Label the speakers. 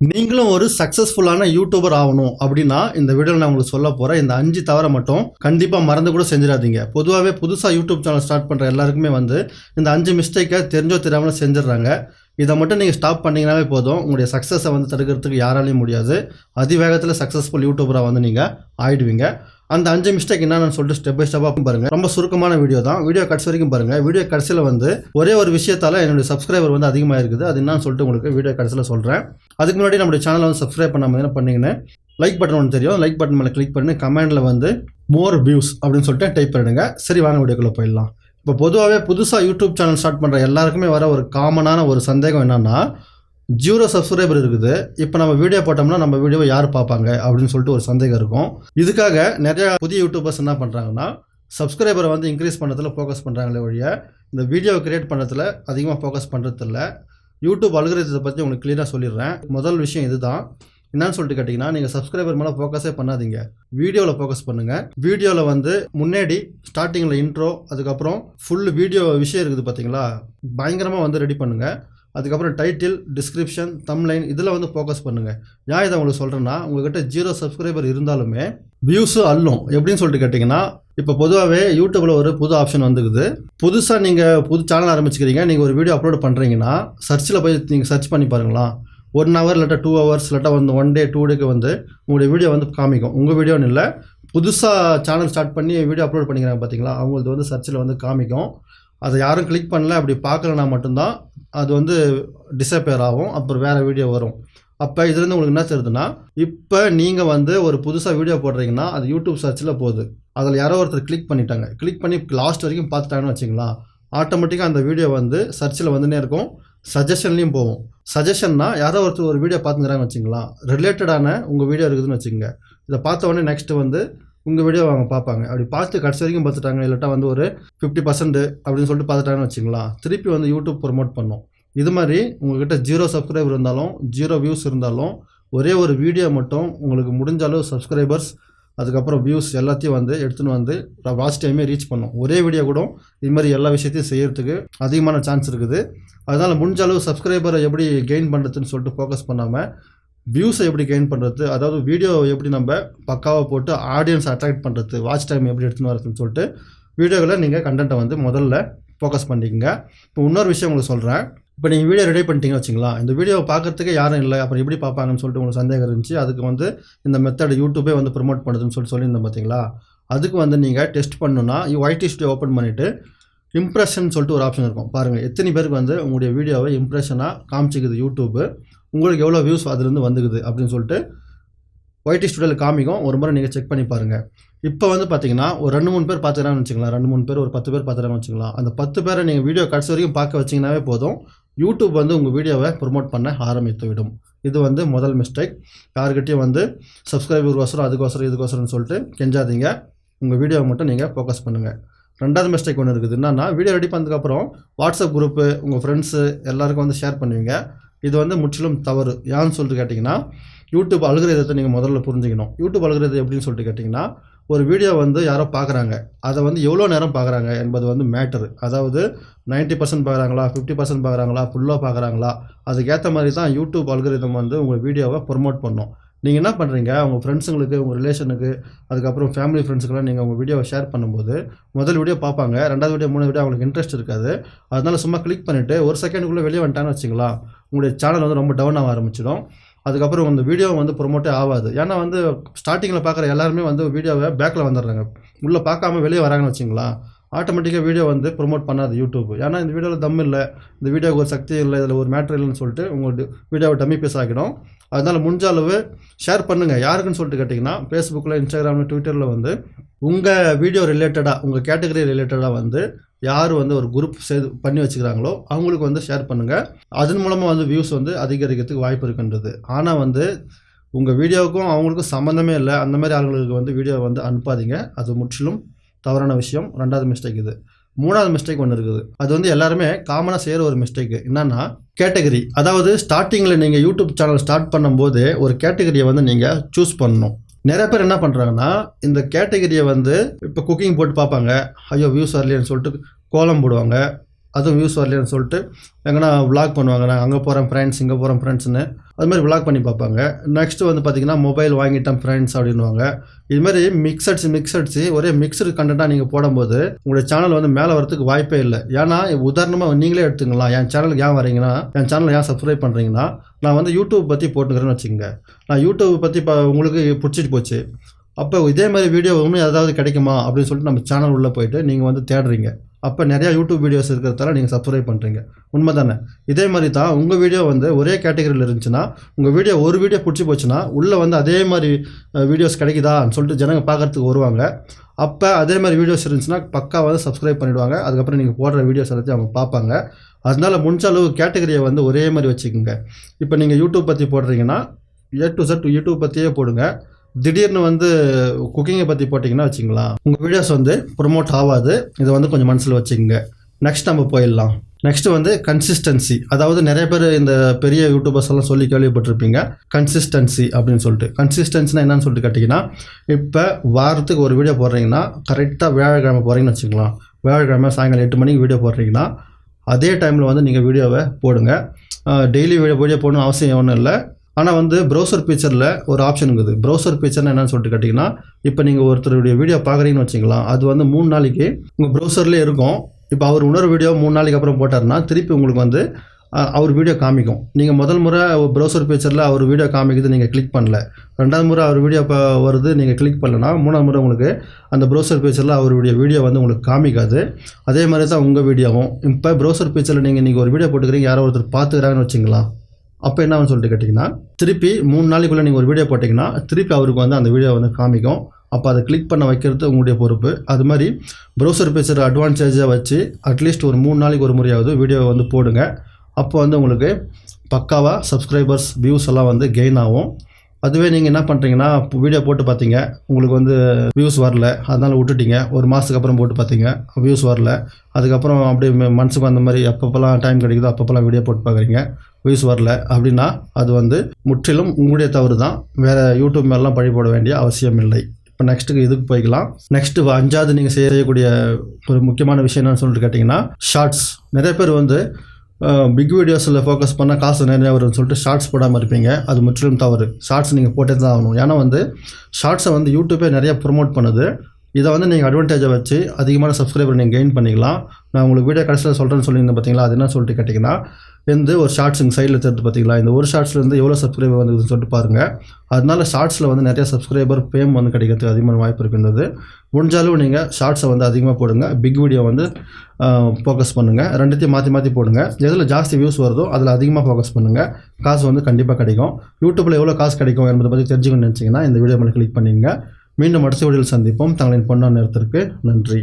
Speaker 1: நீங்களும் ஒரு சக்ஸஸ்ஃபுல்லான யூடியூபர் ஆகணும் அப்படின்னா இந்த வீடியோவில் நான் உங்களுக்கு சொல்ல போகிறேன் இந்த அஞ்சு தவிர மட்டும் கண்டிப்பாக மறந்து கூட செஞ்சிடாதீங்க. பொதுவாகவே புதுசாக யூடியூப் சேனல் ஸ்டார்ட் பண்ணுற எல்லாருக்குமே வந்து இந்த அஞ்சு மிஸ்டேக்கை தெரிஞ்சோ தெரியாமல் செஞ்சிடுறாங்க. இதை மட்டும் நீங்கள் ஸ்டாப் பண்ணிங்கனாவே போதும். உங்களுடைய சக்ஸஸை வந்து தடுக்கிறதுக்கு யாராலையும் முடியாது. அதிவேகத்தில் சக்ஸஸ்ஃபுல் யூடியூபராக வந்து நீங்கள் ஆயிடுவீங்க. அந்த அஞ்சு மிஸ்டேக் என்னன்னு சொல்லிட்டு ஸ்டெப் பை ஸ்டெப்பாக பாருங்க. ரொம்ப சுருக்கமான வீடியோ தான். வீடியோ கடைசி வரைக்கும் பாருங்க. வீடியோ கடைசியில் வந்து ஒரே ஒரு விஷயத்தால என்னுடைய சப்ஸ்கிரைபர் வந்து அதிகமாக இருக்குது அது என்னன்னு சொல்லிட்டு உங்களுக்கு வீடியோ கடைசியில் சொல்கிறேன் அதுக்கு முன்னாடி நம்மளுடைய சேனலை வந்து சப்ஸ்கிரைப் பண்ணாமல் என்ன பண்ணீங்கன்னு லைக் பட்டன் ஒன்று தெரியும். லைக் பட்டன் மேலே கிளிக் பண்ணி கமெண்டில் வந்து மோர் வியூஸ் அப்படின்னு சொல்லிட்டு டைப் பண்ணிடுங்க. சரி வாங்க வீடியோக்குள்ளே போயிடலாம். இப்போ பொதுவாகவே புதுசாக யூடியூப் சேனல் ஸ்டார்ட் பண்ணுற எல்லாருக்குமே வர ஒரு காமனான ஒரு சந்தேகம் என்னன்னா ஜீரோ சப்ஸ்கிரைபர் இருக்குது. இப்போ நம்ம வீடியோ போட்டோம்னா நம்ம வீடியோவை யார் பார்ப்பாங்க அப்படின்னு சொல்லிட்டு ஒரு சந்தேகம் இருக்கும். இதுக்காக நிறையா புதிய யூடியூபர்ஸ் என்ன பண்ணுறாங்கன்னா சப்ஸ்கிரைபரை வந்து இன்க்ரீஸ் பண்ணுறதுல ஃபோக்கஸ் பண்ணுறாங்களே ஒழிய இந்த வீடியோவை கிரியேட் பண்ணுறதுல அதிகமாக ஃபோக்கஸ் பண்ணுறதில்ல யூடியூப் அலுவலகத்தை பற்றி உங்களுக்கு கிளியராக சொல்லிடுறேன். முதல் விஷயம் இதுதான். என்னன்னு சொல்லிட்டு கேட்டிங்கன்னா நீங்கள் சப்ஸ்கிரைபர் மேலே ஃபோக்கஸே பண்ணாதீங்க. வீடியோவில் ஃபோக்கஸ் பண்ணுங்கள் வீடியோவில் வந்து முன்னாடி ஸ்டார்டிங்கில் இன்ட்ரோ அதுக்கப்புறம் ஃபுல் வீடியோ விஷயம் இருக்குது பார்த்தீங்களா பயங்கரமாக வந்து ரெடி பண்ணுங்கள் அதுக்கப்புறம் டைட்டில் டிஸ்கிரிப்ஷன் தம்லைன் இதில் வந்து ஃபோக்கஸ் பண்ணுங்கள் ஏன் இதை உங்களுக்கு சொல்கிறேன்னா உங்கள்கிட்ட ஜீரோ சப்ஸ்கிரைபர் இருந்தாலுமே வியூஸு அள்ளும். எப்படின்னு சொல்லிட்டு கேட்டிங்கன்னா இப்போ பொதுவாகவே யூடியூப்பில் ஒரு புது ஆப்ஷன் வந்துக்குது. புதுசாக நீங்கள் புது சேனல் ஆரம்பிச்சுக்கிறீங்க. நீங்கள் ஒரு வீடியோ அப்லோட் பண்ணுறீங்கன்னா சர்ச்சில் போய் நீங்கள் சர்ச் பண்ணி பாருங்களா ஒன் ஹவர் இல்லாட்டா டூ ஹவர்ஸ் இல்லாட்டா வந்து ஒன் டே டூ டேக்கு வந்து உங்களுடைய வீடியோ வந்து காமிக்கும். உங்கள் வீடியோன்னு இல்லை புதுசாக சேனல் ஸ்டார்ட் பண்ணி வீடியோ அப்லோட் பண்ணிக்கிறாங்க பார்த்தீங்களா அவங்களுக்கு வந்து சர்ச்சில் வந்து காமிக்கும். அதை யாரும் கிளிக் பண்ணல அப்படி பார்க்கலனா மட்டும்தான் அது வந்து டிசப்பேர் ஆகும். அப்புறம் வேறு வீடியோ வரும். அப்போ இதுலேருந்து உங்களுக்கு என்ன தெரியுதுன்னா இப்போ நீங்கள் வந்து ஒரு புதுசாக வீடியோ போடுறீங்கன்னா அது யூடியூப் சர்ச்சில் போகுது. அதில் யாரோ ஒருத்தர் கிளிக் பண்ணிட்டாங்க. கிளிக் பண்ணி லாஸ்ட் வரைக்கும் பார்த்துட்டாங்கன்னு வச்சுங்களா ஆட்டோமேட்டிக்காக அந்த வீடியோ வந்து சர்ச்சில் வந்துனே இருக்கும். சஜஷன்லேயும் போகும். சஜஷன்னா யாரோ ஒருத்தர் ஒரு வீடியோ பார்த்துங்கிறாங்க வச்சுங்களா ரிலேட்டடான உங்கள் வீடியோ இருக்குதுன்னு வச்சுக்கோங்க. இதை பார்த்த உடனே நெக்ஸ்ட்டு வந்து உங்கள் வீடியோ அவங்க பார்ப்பாங்க. அப்படி பார்த்து கடைசி வரைக்கும் பார்த்துட்டாங்க. இல்லாட்டா வந்து ஒரு ஃபிஃப்டி பர்சன்ட் அப்படின்னு சொல்லிட்டு பார்த்துட்டாங்கன்னு வச்சுங்களா திருப்பி வந்து யூடியூப் ப்ரொமோட் பண்ணும். இது மாதிரி உங்கள்கிட்ட ஜீரோ சப்ஸ்கிரைபர் இருந்தாலும் ஜீரோ வியூஸ் இருந்தாலும் ஒரே ஒரு வீடியோ மட்டும் உங்களுக்கு முடிஞ்ச அளவு சப்ஸ்கிரைபர்ஸ் அதுக்கப்புறம் வியூஸ் எல்லாத்தையும் வந்து எடுத்துன்னு வந்து வாட்ச் டைமே ரீச் பண்ணும். ஒரே வீடியோ கூட இது மாதிரி எல்லா விஷயத்தையும் செய்கிறதுக்கு அதிகமான சான்ஸ் இருக்குது. அதனால் முடிஞ்ச அளவு சப்ஸ்கிரைபரை எப்படி கெயின் பண்ணுறதுன்னு சொல்லிட்டு ஃபோக்கஸ் பண்ணாமல் வியூஸை எப்படி கெயின் பண்ணுறது அதாவது வீடியோ எப்படி நம்ம பக்காவாக போட்டு ஆடியன்ஸ் அட்ராக்ட் பண்ணுறது வாட்ச் டைம் எப்படி எடுத்துன்னு வரதுன்னு சொல்லிட்டு வீடியோவில் நீங்கள் கண்டென்ட்டை வந்து முதல்ல ஃபோக்கஸ் பண்ணிக்கங்க. இப்போ இன்னொரு விஷயம் உங்களுக்கு சொல்கிறேன் இப்போ நீங்கள் வீடியோ ரெடி பண்ணிட்டீங்கன்னு வச்சுங்களா இந்த வீடியோவை பார்க்குறதுக்கு யாரும் இல்லை அப்புறம் எப்படி பார்ப்பாங்கன்னு சொல்லிட்டு உங்களுக்கு சந்தேகம் இருந்துச்சு அதுக்கு வந்து இந்த மெத்தட் யூடியூபே வந்து ப்ரொமோட் பண்ணுதுன்னு சொல்லிட்டு சொல்லியிருந்தேன் பார்த்தீங்களா அதுக்கு வந்து நீங்கள் டெஸ்ட் பண்ணணுன்னா ஒய்டி ஸ்டுடியோ ஓப்பன் பண்ணிவிட்டு இம்ப்ரெஷன் சொல்லிட்டு ஒரு ஆப்ஷன் இருக்கும். பாருங்கள் எத்தனை பேருக்கு வந்து உங்களுடைய வீடியோவை இம்ப்ரெஷனாக காமிச்சிக்குது யூடியூப்பு உங்களுக்கு எவ்வளோ வியூஸ் அதுலேருந்து வந்துக்குது அப்படின்னு சொல்லிட்டு ஒய்டி ஸ்டுடியோவில் காமிக்கும். ஒரு முறை நீங்கள் செக் பண்ணி பாருங்கள் இப்போ வந்து பார்த்தீங்கன்னா ஒரு ரெண்டு மூணு பேர் பார்த்துக்கிறான்னு வச்சுக்கலாம் ரெண்டு மூணு பேர் ஒரு பத்து பேர் பார்த்துக்கிறான்னு வச்சுக்கலாம் அந்த பத்து பேரை நீங்கள் வீடியோ கடைசி வரைக்கும் பார்க்க வச்சிங்கனாவே போதும். யூடியூப் வந்து உங்கள் வீடியோவை ப்ரொமோட் பண்ண ஆரம்பித்து விடும். இது வந்து முதல் மிஸ்டேக் யாருக்கிட்டையும் வந்து சப்ஸ்கிரைபருக்கோசரம் அதுக்கோசரம் இதுக்கோசரம்னு சொல்லிட்டு கெஞ்சாதீங்க. உங்கள் வீடியோவை மட்டும் நீங்கள் ஃபோக்கஸ் பண்ணுங்கள் ரெண்டாவது மிஸ்டேக் ஒன்று இருக்குது. என்னென்னா வீடியோ ரெடி பண்ணதுக்கப்புறம் வாட்ஸ்அப் குரூப்பு உங்கள் ஃப்ரெண்ட்ஸு எல்லாருக்கும் வந்து ஷேர் பண்ணுவீங்க. இது வந்து முற்றிலும் தவறு. ஏன்னு சொல்லிட்டு கேட்டிங்கன்னா யூடியூப் அலுகிரதத்தை நீங்கள் முதல்ல புரிஞ்சுக்கணும். யூடியூப் அலுகிரதம் எப்படின்னு சொல்லிட்டு கேட்டிங்கன்னா ஒரு வீடியோ வந்து யாரோ பார்க்குறாங்க அதை வந்து எவ்வளோ நேரம் பார்க்குறாங்க என்பது வந்து மேட்டரு அதாவது 90% பர்சன்ட் பார்க்குறாங்களா ஃபிஃப்டி பர்சன்ட் பார்க்குறாங்களா ஃபுல்லாக பார்க்குறாங்களா அதுக்கேற்ற மாதிரி தான் யூடியூப் அல்கரிதம் வந்து உங்கள் வீடியோவை ப்ரொமோட் பண்ணும். நீங்கள் என்ன பண்ணுறீங்க உங்கள் ஃப்ரெண்ட்ஸுங்களுக்கு உங்கள் ரிலேஷனுக்கு அதுக்கப்புறம் ஃபேமிலி ஃப்ரெண்ட்ஸுக்கெல்லாம் நீங்கள் உங்கள் வீடியோவை ஷேர் பண்ணும்போது முதல் வீடியோ பார்ப்பாங்க. ரெண்டாவது வீடியோ மூணு வீடியோ அவங்களுக்கு இன்ட்ரெஸ்ட் இருக்காது. அதனால சும்மா கிளிக் பண்ணிவிட்டு ஒரு செகண்டுக்குள்ளே வெளியே வந்துட்டான்னு வச்சிங்களா உங்களுடைய சேனல் வந்து ரொம்ப டவுன் ஆக ஆரம்பிச்சிடும். அதுக்கப்புறம் அந்த வீடியோ வந்து ப்ரொமோட்டே ஆகாது. ஏன்னா வந்து ஸ்டார்டிங்கில் பார்க்குற எல்லாருமே வந்து வீடியோவை பேக்கில் வந்துடுறாங்க. உள்ளே பார்க்காம வெளியே வராங்கன்னு வச்சிங்களா ஆட்டோமேட்டிக்காக வீடியோ வந்து ப்ரொமோட் பண்ணாது யூடியூப் ஏன்னா இந்த வீடியோவில் தம் இல்லை இந்த வீடியோவுக்கு ஒரு சக்தி இல்லை இதில் ஒரு மேட்ரு இல்லைன்னு சொல்லிட்டு உங்கள் வீடியோவை டம்மி பேஸ் ஆகிடும். அதனால் முடிஞ்ச அளவு ஷேர் பண்ணுங்கள் யாருக்குன்னு சொல்லிட்டு கேட்டிங்கன்னா ஃபேஸ்புக்கில் இன்ஸ்டாகிராமில் ட்விட்டரில் வந்து உங்கள் வீடியோ ரிலேட்டடாக உங்கள் கேட்டகரி ரிலேட்டடாக வந்து யார் வந்து ஒரு குரூப் செய்து பண்ணி வச்சுக்கிறாங்களோ அவங்களுக்கு வந்து ஷேர் பண்ணுங்கள் அதன் மூலமாக வந்து வியூஸ் வந்து அதிகரிக்கிறதுக்கு வாய்ப்பு இருக்கின்றது. ஆனால் வந்து உங்கள் வீடியோவுக்கும் அவங்களுக்கும் சம்மந்தமே இல்லை. அந்த மாதிரி ஆளுங்களுக்கு வந்து வீடியோ வந்து அனுப்பாதீங்க. அது முற்றிலும் தவறான விஷயம். ரெண்டாவது மிஸ்டேக் இது. மூணாவது மிஸ்டேக் ஒன்று இருக்குது. அது வந்து எல்லாருமே காமனாக செய்கிற ஒரு மிஸ்டேக் என்னன்னா கேட்டகரி அதாவது ஸ்டார்டிங்கில் நீங்கள் யூடியூப் சேனல் ஸ்டார்ட் பண்ணும்போது ஒரு கேட்டகரியை வந்து நீங்கள் சூஸ் பண்ணணும். நிறைய பேர் என்ன பண்ணுறாங்கன்னா இந்த கேட்டகரியை வந்து இப்போ குக்கிங் போட்டு பார்ப்பாங்க. ஐயோ வியூஸ் வரலையேன்னு சொல்லிட்டு கோலம் போடுவாங்க. அதுவும் வியூஸ் வரலன்னு சொல்லிட்டு எங்கன்னா விளாக் பண்ணுவாங்க நான் அங்கே போகிறேன் ஃப்ரெண்ட்ஸ் இங்கே போகிறேன் ஃப்ரெண்ட்ஸ்னு அது மாதிரி விளாக் பண்ணி பார்ப்பாங்க. நெக்ஸ்ட் வந்து பார்த்தீங்கன்னா மொபைல் வாங்கிட்டேன் ஃப்ரெண்ட்ஸ் அப்படின்வாங்க இது மாதிரி மிக்சட்ஸ் மிக்சட்ஸ் ஒரே மிக்சடு கண்டென்ட்டாக நீங்கள் போடும்போது உங்களுடைய சேனல் வந்து மேலே வரத்துக்கு வாய்ப்பே இல்லை. ஏன்னா உதாரணமாக நீங்களே எடுத்துக்கலாம் என் சேனலுக்கு ஏன் வரீங்கன்னா என் சேனல் ஏன் சப்ஸ்கிரைப் பண்ணுறீங்கன்னா நான் வந்து யூடியூப் பற்றி போட்டுக்கிறேன்னு வச்சுக்கோங்க. நான் யூடியூப் பற்றி இப்போ உங்களுக்கு பிடிச்சிட்டு போச்சு. அப்போ இதே மாதிரி வீடியோ இன்னும் ஏதாவது கிடைக்குமா அப்படின்னு சொல்லிட்டு நம்ம சேனல் உள்ளே போயிட்டு நீங்கள் வந்து தேடுறீங்க. அப்போ நிறையா யூடியூப் வீடியோஸ் இருக்கிறதால நீங்கள் சப்ஸ்கிரைப் பண்ணுறீங்க உண்மை தானே இதே மாதிரி தான் உங்கள் வீடியோ வந்து ஒரே கேட்டகரியில் இருந்துச்சுன்னா உங்கள் வீடியோ ஒரு வீடியோ பிடிச்சி போச்சுன்னா உள்ளே வந்து அதே மாதிரி வீடியோஸ் கிடைக்குதான்னு சொல்லிட்டு ஜனங்க பார்க்கறதுக்கு வருவாங்க. அப்போ அதே மாதிரி வீடியோஸ் இருந்துச்சுன்னா பக்கா வந்து சப்ஸ்கிரைப் பண்ணிவிடுவாங்க அதுக்கப்புறம் நீங்கள் போடுற வீடியோஸ் எல்லாத்தையும் அவங்க பார்ப்பாங்க. அதனால முடிஞ்ச அளவு கேட்டகரியை வந்து ஒரே மாதிரி வச்சுக்கோங்க. இப்போ நீங்கள் யூடியூப் பற்றி போடுறீங்கன்னா ஏ டு செட் யூடியூப் பற்றியே போடுங்க. திடீர்னு வந்து குக்கிங்கை பற்றி போட்டிங்கன்னா வச்சுங்களா உங்கள் வீடியோஸ் வந்து ப்ரொமோட் ஆகாது. இதை வந்து கொஞ்சம் மனசில் வச்சுக்கோங்க. நெக்ஸ்ட் நம்ம போயிடலாம். நெக்ஸ்ட் வந்து கன்சிஸ்டன்சி அதாவது நிறைய பேர் இந்த பெரிய யூடியூபர்ஸ் எல்லாம் சொல்லி கேள்விப்பட்டிருப்பீங்க கன்சிஸ்டன்சி அப்படின்னு சொல்லிட்டு. கன்சிஸ்டன்சினா என்னன்னு சொல்லிட்டு கேட்டிங்கன்னா இப்போ வாரத்துக்கு ஒரு வீடியோ போடுறீங்கன்னா கரெக்டாக வியாழக்கிழமை போகிறீங்கன்னு வச்சுக்கலாம் வியாழக்கிழமை சாயங்காலம் எட்டு மணிக்கு வீடியோ போடுறீங்கன்னா அதே டைமில் வந்து நீங்கள் வீடியோவை போடுங்க. டெய்லி வீடியோ வீடியோ போடணும் அவசியம் ஒன்றும் இல்லை. ஆனால் வந்து ப்ரௌசர் ஃபீச்சரில் ஒரு ஆப்ஷன் இருக்குது. ப்ரௌசர் ஃபீச்சர்னு என்னன்னு சொல்லிட்டு கேட்டிங்கன்னா இப்போ நீங்கள் ஒருத்தருடைய வீடியோ பார்க்குறீங்கன்னு வச்சுக்கலாம். அது வந்து மூணு நாளைக்கு உங்கள் ப்ரௌசர்லேயே இருக்கும். இப்போ அவர் இன்னொரு வீடியோ மூணு நாளைக்கு அப்புறம் போட்டாருன்னா திருப்பி உங்களுக்கு வந்து அவர் வீடியோ காமிக்கும். நீங்கள் முதல் முறை ப்ரௌசர் ஃபீச்சரில் அவர் வீடியோ காமிக்குது நீங்கள் கிளிக் பண்ணல. ரெண்டாவது முறை அவர் வீடியோ இப்போ வருது நீங்கள் கிளிக் பண்ணலன்னா மூணாவது முறை உங்களுக்கு அந்த ப்ரௌசர் ஃபீச்சரில் அவருடைய வீடியோ வந்து உங்களுக்கு காமிக்காது. அதே மாதிரி தான் உங்கள் வீடியோவும் இப்போ ப்ரௌசர் ஃபீச்சரில் நீங்கள் நீங்கள் ஒரு வீடியோ போட்டுக்கிறீங்க யாரோ ஒருத்தர் பார்த்துக்கிறாங்கன்னு வச்சுங்களா அப்போ என்ன சொல்லிட்டு கேட்டிங்கன்னா திருப்பி மூணு நாளைக்குள்ளே நீங்கள் ஒரு வீடியோ போட்டிங்கன்னா திருப்பி அவருக்கு வந்து அந்த வீடியோ வந்து காமிக்கும். அப்போ அதை கிளிக் பண்ண வைக்கிறது உங்களுடைய பொறுப்பு. அது மாதிரி ப்ரௌசர் பேசுகிற அட்வான்டேஜாக வச்சு அட்லீஸ்ட் ஒரு மூணு நாளைக்கு ஒரு முறையாவது வீடியோவை வந்து போடுங்க. அப்போ வந்து உங்களுக்கு பக்காவாக சப்ஸ்கிரைபர்ஸ் வியூஸ் எல்லாம் வந்து கெயின் ஆகும். அதுவே நீங்கள் என்ன பண்ணுறீங்கன்னா வீடியோ போட்டு பார்த்தீங்க உங்களுக்கு வந்து வியூஸ் வரல. அதனால் விட்டுட்டீங்க. ஒரு மாதத்துக்கு அப்புறம் போட்டு பார்த்தீங்க வியூஸ் வரல. அதுக்கப்புறம் அப்படியே ம- மனசுக்கு அந்த மாதிரி அப்பப்போலாம் டைம் கிடைக்குதோ அப்பப்போலாம் வீடியோ போட்டு பார்க்குறீங்க வியூஸ் வரல. அப்படின்னா அது வந்து முற்றிலும் உங்களுடைய தவறு தான். வேறு யூடியூப் மேலாம் பழி போட வேண்டிய அவசியம் இல்லை. இப்போ நெக்ஸ்ட்டுக்கு இதுக்கு போய்க்கலாம். நெக்ஸ்ட்டு அஞ்சாவது நீங்கள் செய்யக்கூடிய ஒரு முக்கியமான விஷயம் என்னன்னு சொல்லிட்டு கேட்டிங்கன்னா ஷார்ட்ஸ் நிறைய பேர் வந்து பிக் வீடியோஸில் ஃபோக்கஸ் பண்ணால் காசு நிறையா வரும்னு சொல்லிட்டு ஷார்ட்ஸ் போடாமல் இருப்பீங்க. அது முற்றிலும் தவறு. ஷார்ட்ஸ் நீங்கள் போட்டே தான் ஆகணும். ஏன்னா வந்து ஷார்ட்ஸை வந்து யூடியூப்பே நிறையா ப்ரொமோட் பண்ணுது. இதை வந்து நீங்கள் அட்வான்டேஜை வச்சு அதிகமான சப்ஸ்கிரைபர் நீங்கள் கெயின் பண்ணிக்கலாம். நான் உங்களுக்கு வீடியோ கடைசியில் சொல்கிறேன்னு சொல்லியிருந்தேன் பார்த்தீங்களா அது என்ன சொல்லிட்டு கேட்டிங்கன்னா வந்து ஒரு ஷார்ட்ஸ் இங்கே சைடில் தெரிஞ்சு பார்த்தீங்களா இந்த ஒரு ஷார்ட்ஸ்லேருந்து எவ்வளோ சப்ஸ்கிரைபர் வந்துருக்குன்னு சொல்லிட்டு பாருங்கள் அதனால ஷார்ட்ஸில் வந்து நிறைய சப்ஸ்கிரைபர் பேம் வந்து கிடைக்கிறதுக்கு அதிகமான வாய்ப்பு இருக்கின்றது. முடிஞ்ச அளவு நீங்கள் ஷார்ட்ஸை வந்து அதிகமாக போடுங்க. பிக் வீடியோ வந்து ஃபோக்கஸ் பண்ணுங்கள் ரெண்டுத்தையும் மாற்றி மாற்றி போடுங்க. எதில் ஜாஸ்தி வியூஸ் வருதோ அதில் அதிகமாக ஃபோக்கஸ் பண்ணுங்கள் காசு வந்து கண்டிப்பாக கிடைக்கும். யூடியூப்பில் எவ்வளோ காசு கிடைக்கும் என்பதை பற்றி தெரிஞ்சுக்கணும்னு நினச்சிங்கன்னா இந்த வீடியோ மேலே கிளிக் பண்ணிங்க மீண்டும் அடுத்த வீடியோவில் சந்திப்போம். தங்களின் பொண்ணான நேரத்திற்கு நன்றி.